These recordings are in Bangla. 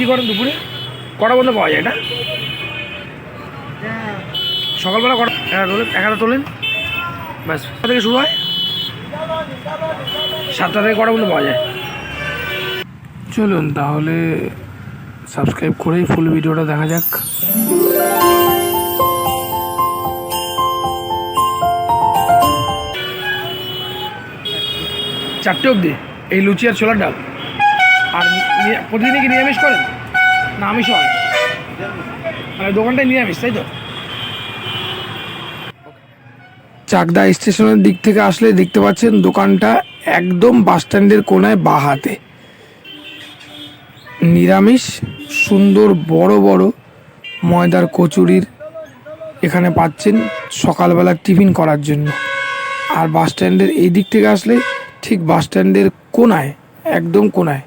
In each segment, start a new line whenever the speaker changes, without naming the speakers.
কি করেন দুপুরে? কটা বন্ধ পাওয়া যায় এটা? সকালবেলা কটা? একা তোলেন একাটা তোলেন? ব্যাস থেকে শুরু হয়। সাতটা থেকে কটা বন্ধ পাওয়া যায়? চলুন তাহলে সাবস্ক্রাইব করেই ফুল ভিডিওটা দেখা যাক। চারটে অবধি, এই লুচি আর ছোলার ডাল। আর প্রতিদিনই কি নিরামিষ করেন? না আমিষ হয় মানে দোকানটাই নিরামিষ, তাই তো? চাকদা স্টেশনের দিক থেকে আসলে দেখতে পাচ্ছেন দোকানটা একদম বাস স্ট্যান্ডের কোনায় বা হাতে। নিরামিষ, সুন্দর, বড় বড় ময়দার কচুরির এখানে পাচ্ছেন সকালবেলা টিফিন করার জন্য। আর বাস স্ট্যান্ডের এই দিক থেকে আসলে ঠিক বাস স্ট্যান্ডের কোনায়, একদম কোনায়।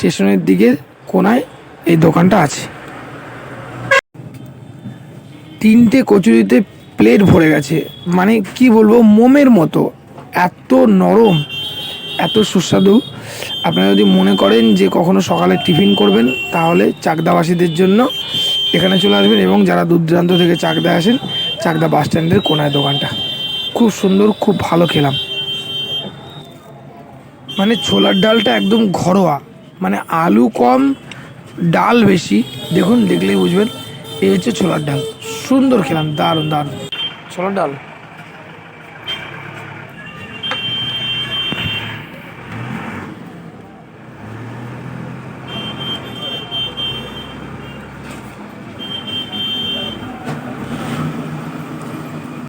স্টেশনের দিকে কোনায় এই দোকানটা আছে। তিনটে কচুরিতে প্লেট ভরে গেছে। মানে কি বলব, মোমের মতো। এত নরম, এত সুস্বাদু। আপনারা যদি মনে করেন যে কখনো সকালে টিফিন করবেন, তাহলে চাকদাবাসীদের জন্য এখানে চলে আসবেন এবং যারা দূর দূরান্ত থেকে চাকদা আসেন, চাকদা বাস স্ট্যান্ডের কোনায় দোকানটা। খুব সুন্দর, খুব ভালো খেলাম। মানে ছোলার ডালটা একদম ঘরোয়া। মানে আলু কম, ডাল বেশি। দেখুন, দেখলেই বুঝবেন, এই হচ্ছে ছোলার ডাল। সুন্দর খেলাম, দারুণ দারুণ। ছোলার ডাল?